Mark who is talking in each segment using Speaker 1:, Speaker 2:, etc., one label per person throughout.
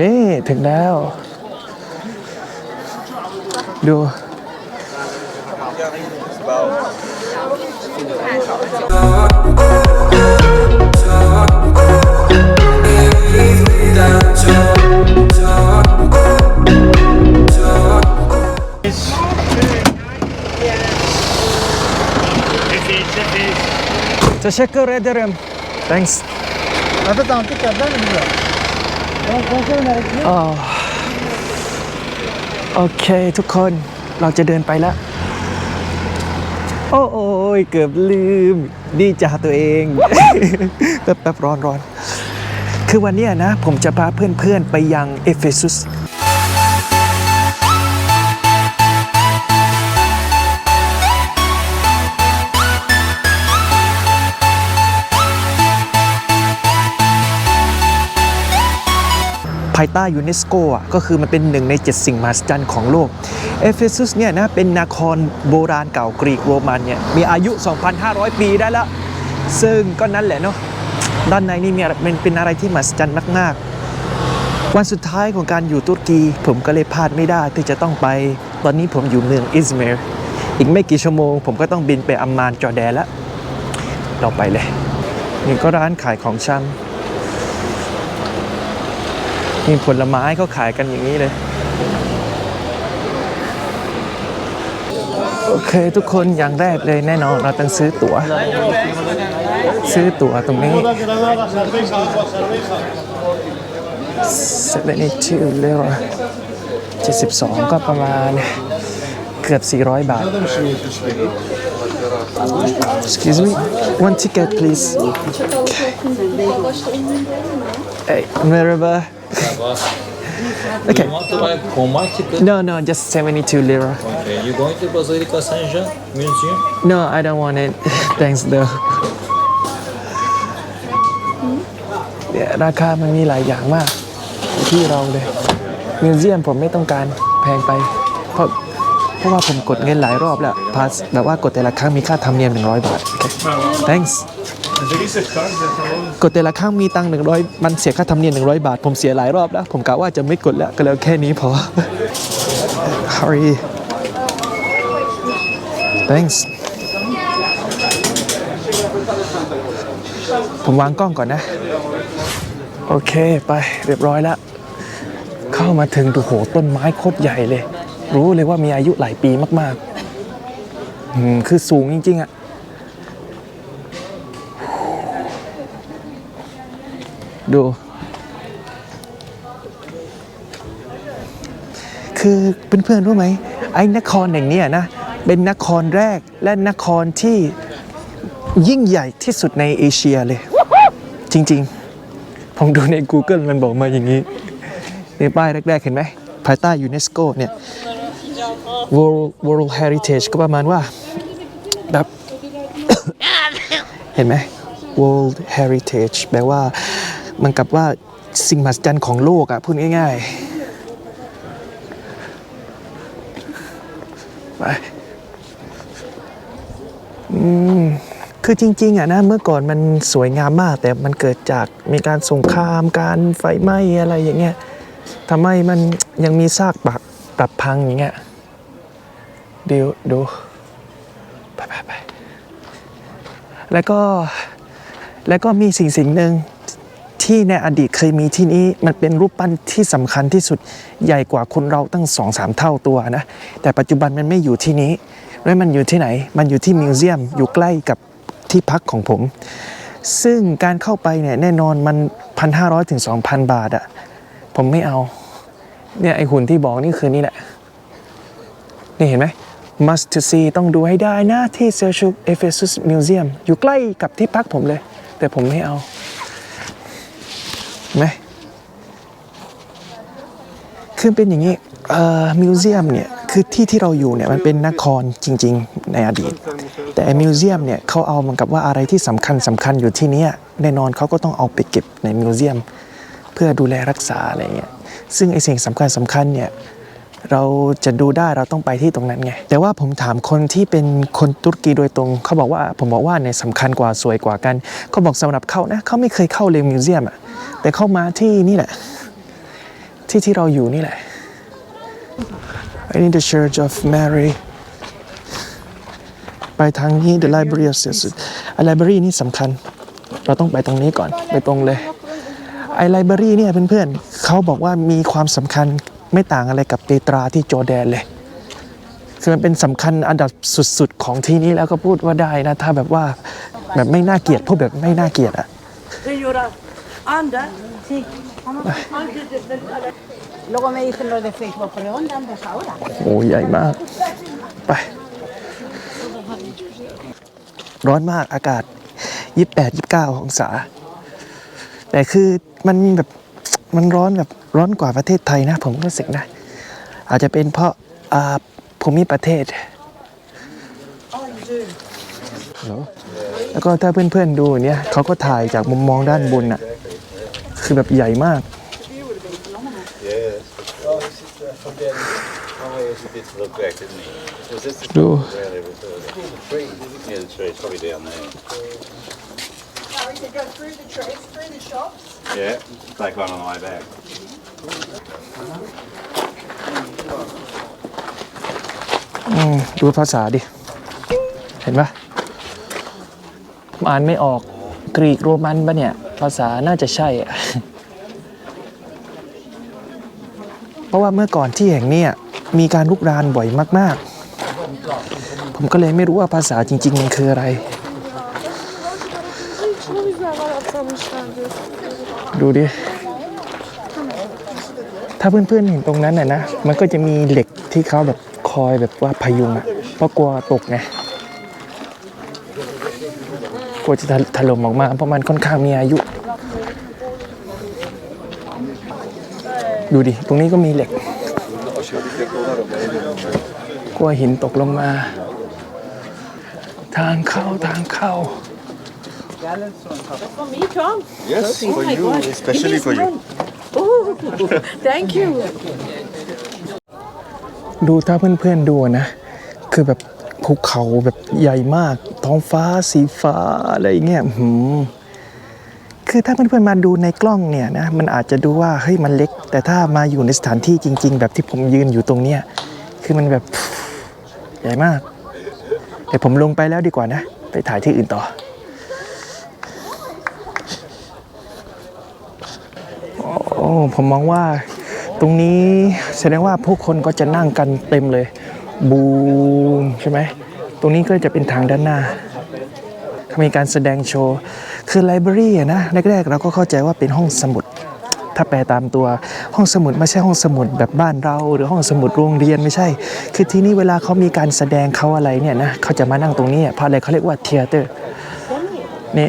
Speaker 1: นี่ถึงแล้ว ดู Teşekkür ederim. Thanks.
Speaker 2: Abi tam tekrardan mı diyor? Ben konuşuyorum herkese.
Speaker 1: อ๋อ โอเคทุกคนเราจะเดินไปแล้ว โอ้โอยเกือบลืม ดีจ่าตัวเองแป๊บแป๊บร้อนร้อนคือวันนี้นะ ผมจะพาเพื่อนๆ ไปยังเอเฟซุส ภายใต้ยูเนสโกอะก็คือมันเป็นหนึ่งใน 7 สิ่งมหัศจรรย์ของโลก เอเฟซุสเนี่ยนะเป็นนครโบราณเก่ากรีกโรมันเนี่ยมีอายุ 2,500 ปีได้แล้วซึ่งก็นั่นแหละเนาะด้านในนี่มีเป็นเป็นอะไรที่มหัศจรรย์มาก ๆ วันสุดท้ายของการอยู่ตุรกี ผมก็เลยพลาดไม่ได้ที่จะต้องไป ตอนนี้ผมอยู่เมืองอิสเมร์อีกไม่กี่ชั่วโมง ผมก็ต้องบินไปอัมมานจอร์แดนแล้วเราไปเลยนี่ก็ร้านขายของชำ มีผลไม้เขาขายกันอย่างนี้เลย โอเคทุกคนอย่างแรกเลยแน่นอนเราต้องซื้อตั๋ว ซื้อตั๋วตรงนี้72เลยว72ก็ประมาณเกือบ 400 บาท Excuse me one ticket please Hey merhaba
Speaker 3: Okay. You want to buy Comac ticket?
Speaker 1: No, no, just 72 lira.
Speaker 3: Okay. You going to Basilica Saint Jean Museum?
Speaker 1: No, I don't want it. Thanks though. เนี่ยราคามันมีหลายอย่างมาก ที่เราเลยมิวเซียมผมไม่ต้องการแพงไป เพราะเพ ราะว่าผมกดเงินหลายรอบแล้วพาสแบบว่ากดแต่ละครั้งมีค่าธรรมเนียม 100 บาทโอเค thanks กดแต่ละครั้งมีตังค์100มันเสียค่าธรรมเนียม100บาท ผมเสียหลายรอบแล้ว ผมกะว่าจะไม่กดแล้ว ก็แล้วแค่นี้พอ hurry thanks ผมวางกล้องก่อนนะ โอเค ไปเรียบร้อยแล้ว เข้ามาถึงดูโหต้นไม้โคตรใหญ่เลย รู้เลยว่ามีอายุหลายปีมากๆอืมคือสูงจริง ๆอะดู คือเพื่อนๆรู้ไหมไอ้นครแห่งนี้นะ เป็นนครแรกและนครที่ยิ่งใหญ่ที่สุดในเอเชียเลย จริงๆ ผมดูใน Google มันบอกมาอย่างนี้ในป้ายแรก ๆ เห็นไหมภายใต้ยูเนสโกเนี่ย World World Heritage ก็ประมาณว่าแบบ เห็นไหม World Heritage แปลว่ามันกับว่าสิ่งมหัศจรรย์ของโลกอะพูดง่ายๆไปอืมคือจริงๆอะนะเมื่อก่อนมันสวยงามมาก แต่มันเกิดจากมีการสงครามการไฟไหม้อะไรอย่างเงี้ยทำให้มันยังมีซากปรักปรับพังอย่างเงี้ย ดิวดูไปไปไปแล้วก็แล้วก็มีสิ่งสิ่งหนึ่งที่ในอดีตเคยมีที่นี้มันเป็นรูปปั้นที่สำคัญที่สุดใหญ่กว่าคนเราตั้งสองสามเท่าตัวนะ แต่ปัจจุบันมันไม่อยู่ที่นี้แล้วมันอยู่ที่ไหน มันอยู่ที่มิวเซียมอยู่ใกล้กับที่พักของผม ซึ่งการเข้าไปเนี่ยแน่นอนมัน 1,500ถึง2,000 บาทอะผมไม่เอา เนี่ยไอหุ่นที่บอกนี่คือนี่แหละ นี่เห็นไหม must to see ต้องดูให้ได้นะที่เซอร์ชูเอเฟซุสมิวเซียมอยู่ใกล้กับที่พักผมเลย แต่ผมไม่เอาไหมคือเป็นอย่างนี้เอ่อมิวเซียมเนี่ยคือที่ที่เราอยู่เนี่ยมันเป็นนครจริง ๆ ในอดีต แต่มิวเซียมเนี่ยเขาเอาเหมันกับว่าอะไรที่สำคัญสำคัญอยู่ที่เนี้ยแน่นอนเขาก็ต้องเอาไปเก็บในมิวเซียม เพื่อดูแลรักษาอะไรเงี้ยซึ่งไอสิ่งสำคัญสำคัญเนี่ย เราจะดูได้เราต้องไปที่ตรงนั้นไง แต่ว่าผมถามคนที่เป็นคนตุรกีโดยตรง เขาบอกว่าผมบอกว่าเนี่ยสำคัญกว่าสวยกว่ากันเขาบอกสำหรับเขานะเขาไม่เคยเข้าเลมิวเซียมอะแต่เข้ามาที่นี่แหละ ที่ที่เราอยู่นี่แหละ I need the Church of Mary ไปทางนี้ The Library of Jesus ไอ้ Library นี่สำคัญ เราต้องไปตรงนี้ก่อน ไปตรงเลย ไอ้ Library เนี่ยเพื่อนๆเขาบอกว่ามีความสำคัญ ไม่ต่างอะไรกับเปตราที่จอร์แดนเลย คือมันเป็นสำคัญอันดับสุดๆ ของที่นี้แล้วก็พูดว่าได้นะ ถ้าแบบว่าแบบไม่น่าเกลียดพูดแบบไม่น่าเกลียดอะ
Speaker 4: Señora, anda. Sí. Luego me dicen los de Facebook, ¿pero dónde andas ahora?
Speaker 1: โอ้ใหญ่มาก ไป ร้อนมากอากาศ 28 29 องศา แต่คือมันแบบ มันร้อนแบบร้อนกว่าประเทศไทยนะ ผมรู้สึกนะ อาจจะเป็นเพราะอ่าภูมิประเทศเหรอแล้วก็ถ้าเพื่อนๆดูเนี่ยเขาก็ถ่ายจากมุมมองด้านบนน่ะคือแบบใหญ่มาก
Speaker 5: Oh, yes, he did look back, didn't he? Was this the
Speaker 1: ดู
Speaker 5: where they were further? Yeah, the tree, it's probably down there.
Speaker 6: We could go through the trees, through the shops.
Speaker 5: Yeah, take one on the way back.
Speaker 1: อืมดูภาษาดิ เห็นปะผมอ่านไม่ออกกรีกโรมันปะเนี่ย ภาษาน่าจะใช่อะเพราะว่าเมื่อก่อนที่แห่งเนี้มีการลุกรานบ่อยมาก ๆ ผมก็เลยไม่รู้ว่าภาษาจริง ๆ มันคืออะไร
Speaker 7: Çok güzel var atlamışlardı.
Speaker 1: ดูดิ ถ้าเพื่อนๆเห็นตรงนั้นน่ะนะ มันก็จะมีเหล็กที่เขาแบบคอยแบบว่าพยุงอะเพราะกลัวตกไง กลัวจะถล่มออกมา เพราะมันค่อนข้างมีอายุ ดูดิ ตรงนี้ก็มีเหล็ก กลัวหินตกลงมา ทางเข้าทางเข้า
Speaker 4: For me, Tom?
Speaker 5: Yes, for you, especially for you.
Speaker 4: Oh, thank you.
Speaker 1: ดูถ้าเพื่อนๆดูนะ คือแบบภูเขาแบบใหญ่มาก ท้องฟ้าสีฟ้าอะไรอย่างเงี้ยอื้อหือคือถ้าเพื่อนๆมาดูในกล้องเนี่ยนะมันอาจจะดูว่าเฮ้ยมันเล็ก แต่ถ้ามาอยู่ในสถานที่จริง ๆ แบบที่ผมยืนอยู่ตรงเนี้ยคือมันแบบใหญ่มากเดี๋ยวผมลงไปแล้วดีกว่านะ ไปถ่ายที่อื่นต่อ โอ้ผมมองว่าตรงนี้แสดงว่าผู้คนก็จะนั่งกันเต็มเลย บูมใช่ไหมตรงนี้ก็จะเป็นทางด้านหน้ามีการแสดงโชว์ คือไลบรารีนะแรกๆเราก็เข้าใจว่าเป็นห้องสมุด ถ้าแปลตามตัวห้องสมุดไม่ใช่ห้องสมุดแบบบ้านเรา หรือห้องสมุดโรงเรียนไม่ใช่ คือที่นี่เวลาเขามีการแสดงเขาอะไรเนี่ยนะเขาจะมานั่งตรงนี้เพราะอะไรเขาเรียกว่าเทเตอร์นี่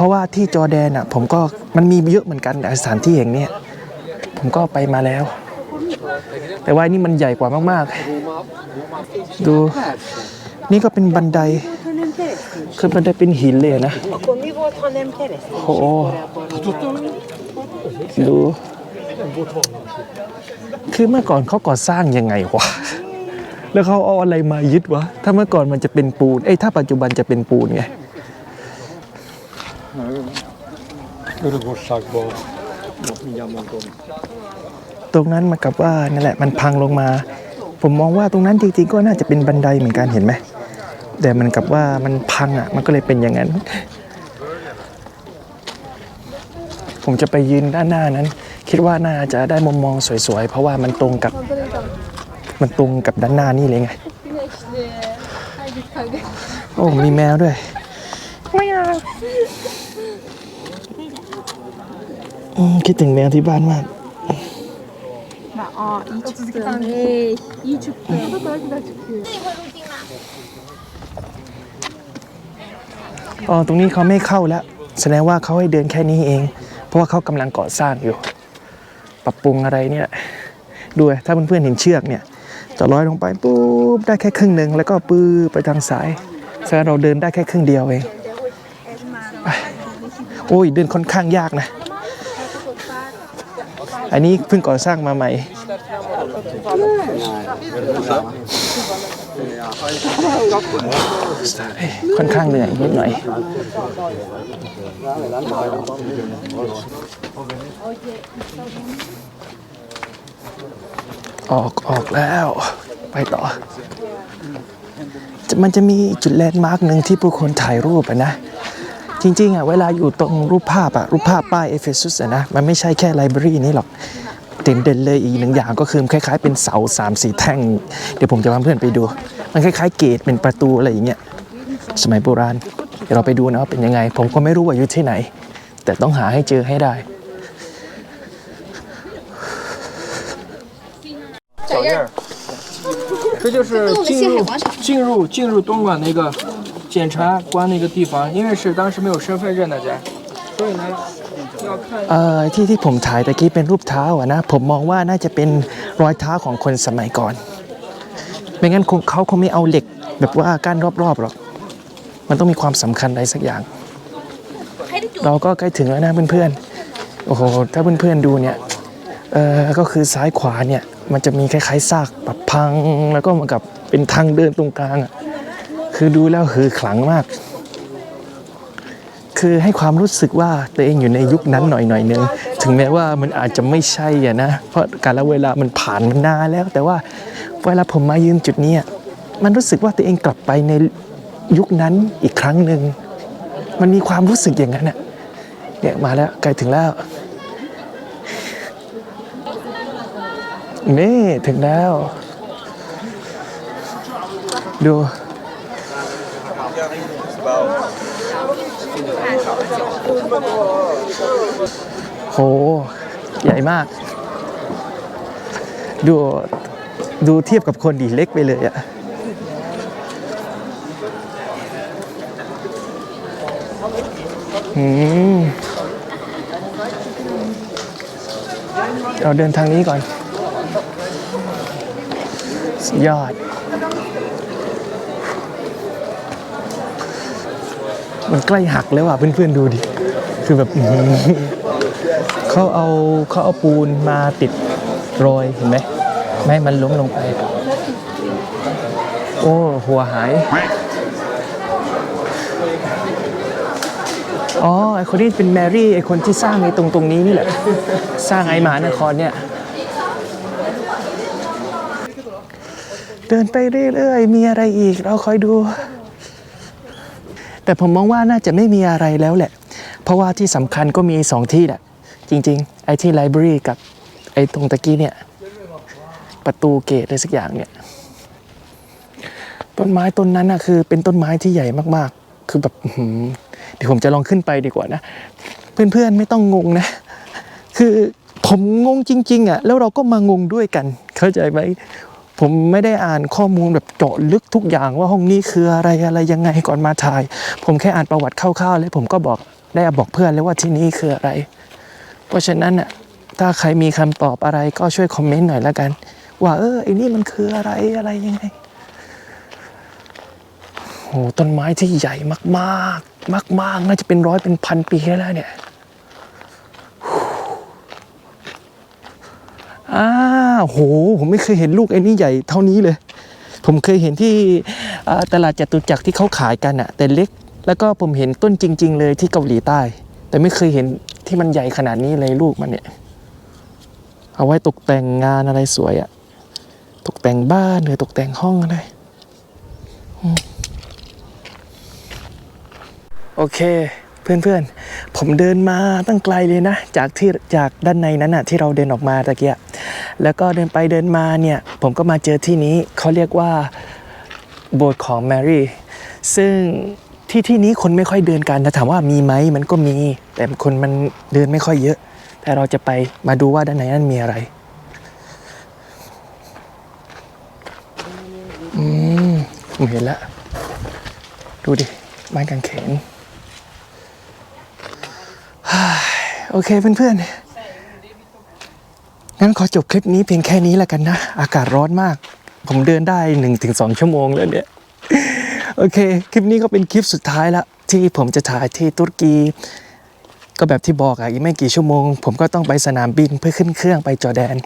Speaker 1: เพราะว่าที่จอแดนอะผมก็มันมีเยอะเหมือนกันแต่สถานที่อย่างเนี้ยผมก็ไปมาแล้ว แต่ว่านี่มันใหญ่กว่ามากๆ ดูนี่ก็เป็นบันไดคือบันไดเป็นหินเลยนะโอ้โหดูคือเมื่อก่อนเขาก่อสร้างยังไงวะแล้วเขาเอาอะไรมายึดวะถ้าเมื่อก่อนมันจะเป็นปูนเอ้ยถ้าปัจจุบันจะเป็นปูนไง ตรงนั้นมากับว่านั่นแหละมันพังลงมา ผมมองว่าตรงนั้นจริงๆก็น่าจะเป็นบันไดเหมือนกันเห็นไหมแต่มันกับว่ามันพังอะ มันก็เลยเป็นอย่างนั้น ผมจะไปยืนด้านหน้านั้น คิดว่าน่าจะได้มุมมองสวยๆ เพราะว่ามันตรงกับ มันตรงกับด้านหน้านี่เลยไง
Speaker 7: Güneşli. Haydi hadi.
Speaker 1: โอ้ มีแมวด้วยอืม คิดถึงแมวที่บ้านมาก
Speaker 7: Aa iyi çıktın. Hey, iyi çıktın. Bu da daha güzel çıkıyor.
Speaker 1: อ๋อตรงนี้เขาไม่เข้าแล้ว แสดงว่าเขาให้เดินแค่นี้เอง เพราะว่าเขากำลังก่อสร้างอยู่ ปรับปรุงอะไรเนี่ยดูถ้าเพื่อนๆเห็นเชือกเนี่ย จะร้อยลงไปปุ๊บได้แค่ครึ่งหนึ่งแล้วก็ปื้อไปทางซ้ายแสดงเราเดินได้แค่ครึ่งเดียวเองโอ้ยเดินค่อนข้างยากนะ อันนี้เพิ่งก่อสร้างมาใหม่ ค่อนข้างเหนื่อยนิดหน่อยออกออกแล้ว ไปต่อ มันจะมีจุดแลนด์มาร์กหนึ่งที่ผู้คนถ่ายรูปนะ จริงๆอ่ะเวลาอยู่ตรงรูปภาพอ่ะรูปภาพป้ายเอเฟซุสอ่ะนะมันไม่ใช่แค่ไลบรารีนี้หรอก เด่นๆเลยอีกหนึ่งอย่างก็คือคล้ายๆเป็นเสาสามสี่แท่ง เดี๋ยวผมจะพาเพื่อนไปดู มันคล้ายๆเกตเป็นประตูอะไรอย่างเงี้ยสมัยโบราณ เดี๋ยวเราไปดูนะว่าเป็นยังไง ผมก็ไม่รู้ว่าอยู่ที่ไหน แต่ต้องหาให้เจอให้ได้
Speaker 2: 这就是进入进入进入东莞那个 检察官那个地方，因为是当时没有身份证，大家，所以呢要看
Speaker 1: เอ่อที่ที่ผมถ่ายตะกี้เป็นรูปเท้าอะนะ ผมมองว่าน่าจะเป็นรอยเท้าของคนสมัยก่อน ไม่งั้นคงเขาคงไม่เอาเหล็กแบบว่ากั้นรอบๆหรอก มันต้องมีความสำคัญอะไรสักอย่าง เราก็ใกล้ถึงแล้วนะเพื่อนๆ โอ้โห ถ้าเพื่อนๆดูเนี่ย เออก็คือซ้ายขวาเนี่ย มันจะมีคล้ายๆซากแบบพัง แล้วก็เหมือนกับเป็นทางเดินตรงกลางอ่ะ คือดูแล้วคือขลังมาก คือให้ความรู้สึกว่าตัวเองอยู่ในยุคนั้นหน่อยหน่อยนึงถึงแม้ว่ามันอาจจะไม่ใช่อะนะ เพราะการละเวลามันผ่านมานานแล้ว แต่ว่าเวลาผมมายืนจุดนี้มันรู้สึกว่าตัวเองกลับไปในยุคนั้นอีกครั้งหนึ่งมันมีความรู้สึกอย่างนั้นอะเนี่ยมาแล้วใกล้ถึงแล้วนี่ถึงแล้ว ดู โห ใหญ่มาก ดูดูเทียบกับคนดีเล็กไปเลยอะอืมเราเดินทางนี้ก่อน สุดยอด มันใกล้หักแล้วอะเพื่อนๆดูดิ คือแบบเขาเอาเขาเอาปูนมาติดรอยเห็นไหมไม่มันล้มลงไป โอ้หัวหาย อ๋อไอคนนี้เป็นแมรี่ไอคนที่สร้างไอตรงตรงนี้นี่แหละ สร้างไอหมานครเนี่ย เดินไปเรื่อยๆมีอะไรอีกเราคอยดู แต่ผมมองว่าน่าจะไม่มีอะไรแล้วแหละ เพราะว่าที่สำคัญก็มีสองที่แหละจริง ๆ ไอ้ที่ไลบรารีกับไอ้ตรงตะกี้เนี่ย ประตูเกตอะไรสักอย่างเนี่ย ต้นไม้ต้นนั้นนะคือ เป็นต้นไม้ที่ใหญ่มากๆ คือแบบเดี๋ยวผมจะลองขึ้นไปดีกว่านะ เพื่อนๆไม่ต้องงงนะ คือผมงงจริง ๆอะแล้วเราก็มางงด้วยกัน เข้าใจไหม ผมไม่ได้อ่านข้อมูลแบบเจาะลึกทุกอย่างว่าห้องนี้คืออะไรอะไรยังไงก่อนมาถ่าย ผมแค่อ่านประวัติคร่าวๆแล้วผมก็บอกได้บอกเพื่อนเลยว่าที่นี่คืออะไร เพราะฉะนั้นน่ะถ้าใครมีคำตอบอะไรก็ช่วยคอมเมนต์หน่อยแล้วกัน ว่าเออไอ้นี่มันคืออะไรอะไรยังไงโหต้นไม้ที่ใหญ่มากๆ มาก ๆ น่าจะเป็นร้อยเป็นพันปีแล้วเนี่ยาวโห ผมไม่เคยเห็นลูกไอ้นี่ใหญ่เท่านี้เลย ผมเคยเห็นที่ตลาดจตุจักรที่เขาขายกันอะแต่เล็ก แล้วก็ผมเห็นต้นจริง ๆ เลยที่เกาหลีใต้ แต่ไม่เคยเห็นที่มันใหญ่ขนาดนี้เลยลูกมันเนี่ย เอาไว้ตกแต่งงานอะไรสวยอะตกแต่งบ้านหรือตกแต่งห้องอะไรโอเคเพื่อนๆ ผมเดินมาตั้งไกลเลยนะ จากที่จากด้านในนั้นอะที่เราเดินออกมาตะเกีย แล้วก็เดินไปเดินมาเนี่ย ผมก็มาเจอที่นี้เขาเรียกว่าโบสถ์ของแมรี่ ซึ่งที่ที่นี้คนไม่ค่อยเดินกันแต่ถามว่ามีไหมมันก็มี แต่คนมันเดินไม่ค่อยเยอะ แต่เราจะไปมาดูว่าด้านในนั้นมีอะไรอืมผมเห็นแล้วดูดิไม้กางเขนโอเคเพื่อนๆ งั้นขอจบคลิปนี้เพียงแค่นี้แล้วกันนะ อากาศร้อนมาก ผมเดินได้ 1-2 ชั่วโมงแล้วเนี่ย โอเค คลิปนี้ก็เป็นคลิปสุดท้ายละที่ผมจะถ่ายที่ตุรกี ก็แบบที่บอกอะอีกไม่กี่ชั่วโมง ผมก็ต้องไปสนามบินเพื่อขึ้นเครื่องไปจอแดน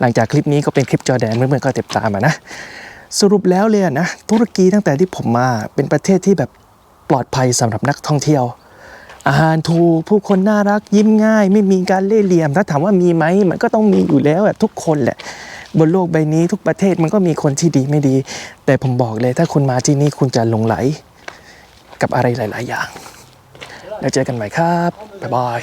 Speaker 1: หลังจากคลิปนี้ก็เป็นคลิปจอแดนเพื่อนๆก็ติดตามอะนะสรุปแล้วเลยนะ ตุรกีตั้งแต่ที่ผมมาเป็นประเทศที่แบบปลอดภัยสำหรับนักท่องเที่ยว อาหารถูกผู้คนน่ารักยิ้มง่าย ไม่มีการเล่ห์เหลี่ยม ถ้าถามว่ามีไหมมันก็ต้องมีอยู่แล้วอะทุกคนแหละ บนโลกใบนี้ทุกประเทศมันก็มีคนที่ดีไม่ดี แต่ผมบอกเลยถ้าคุณมาที่นี่คุณจะหลงไหล กับอะไรหลาย ๆ อย่าง แล้วเจอกันใหม่ครับบ๊ายบาย